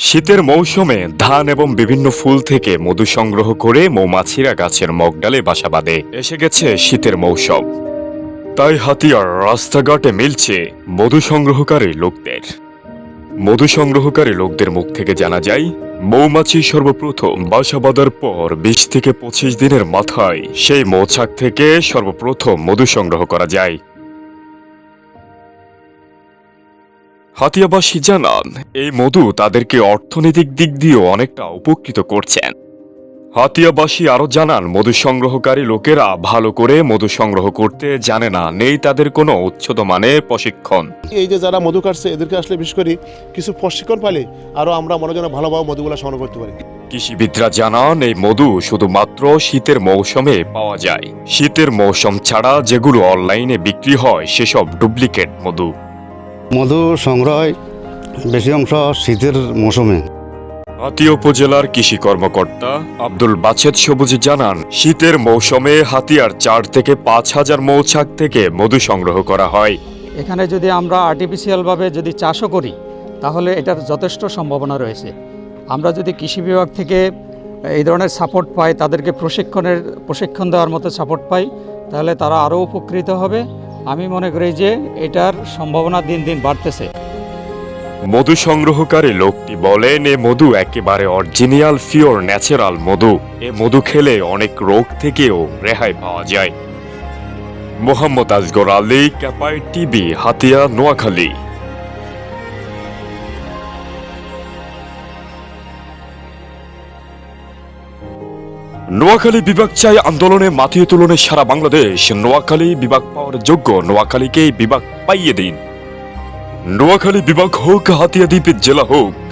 শীতের মৌসুমে ধান এবং বিভিন্ন ফুল থেকে মধু সংগ্রহ করে মৌমাছিরা গাছের মগডালে বাসা বাঁধে। এসে গেছে শীতের মৌসুম। তাই হাতিয়ার রাস্তাঘাটে মিলছে মধু সংগ্রহকারী লোকদের। মধু সংগ্রহকারী লোকদের মুখ থেকে জানা যায়, মৌমাছি সর্বপ্রথম বাসা বাঁধার পর বিশ থেকে পঁচিশ দিনের মাথায় সেই মৌচাক থেকে সর্বপ্রথম মধু সংগ্রহ করা যায়। হাতিয়াবাসী জানান এই মধু তাদেরকে অর্থনৈতিক দিক দিয়েও অনেকটা উপকৃত করছেন। হাতিয়াবাসী আরও জানান মধু সংগ্রহকারী লোকেরা ভালো করে মধু সংগ্রহ করতে জানে না নেই তাদের কোনো উচ্চত মানের প্রশিক্ষণ। এই যে যারা মধু কাটছে এদেরকে আসলে বিশেষ করে কিছু প্রশিক্ষণ পালে আরও আমরা মনে যেন ভালোভাবে মধুগুলো সংগ্রহ করতে পারি। কৃষিবিদরা জানান এই মধু শুধুমাত্র শীতের মৌসুমে পাওয়া যায়। শীতের মৌসুম ছাড়া যেগুলো অনলাইনে বিক্রি হয় সেসব ডুপ্লিকেট মধু। মধু সংগ্রহ বেশি অংশ শীতের মৌসুমে। হাতিয়া উপজেলার কৃষি কর্মকর্তা আব্দুল বাছেদ সবুজ জানান শীতের মৌসুমে হাতিয়ার চার থেকে পাঁচ হাজার মৌছাক থেকে মধু সংগ্রহ করা হয়। এখানে যদি আমরা আর্টিফিশিয়ালভাবে যদি চাষও করি তাহলে এটার যথেষ্ট সম্ভাবনা রয়েছে। আমরা যদি কৃষি বিভাগ থেকে এই ধরনের সাপোর্ট পাই তাদেরকে প্রশিক্ষণের প্রশিক্ষণ দেওয়ার মতো সাপোর্ট পাই তাহলে তারা আরও উপকৃত হবে। আমি মনে করি যে এটার সম্ভাবনা দিন দিন বাড়তেছে। মধু সংগ্রহকারী লোকটি বলেন, এ মধু একেবারে অরিজিনাল ফিওর ন্যাচারাল মধু। এ মধু খেলে অনেক রোগ থেকেও রেহাই পাওয়া যায়। মোহাম্মদ আজগর আলী, ক্যাপাই টিভি, হাতিয়া, নোয়াখালী। নোয়াখালী বিভাগ চাই আন্দোলনে মাথিয়ে তুলনে সারা বাংলাদেশ। নোয়াখালী বিভাগ পাওয়ার যোগ্য নোয়াখালীকে বিভাগ পাইয়ে দিন। নোয়াখালী বিভাগ হোক হাতিয়া দ্বীপের জেলা হোক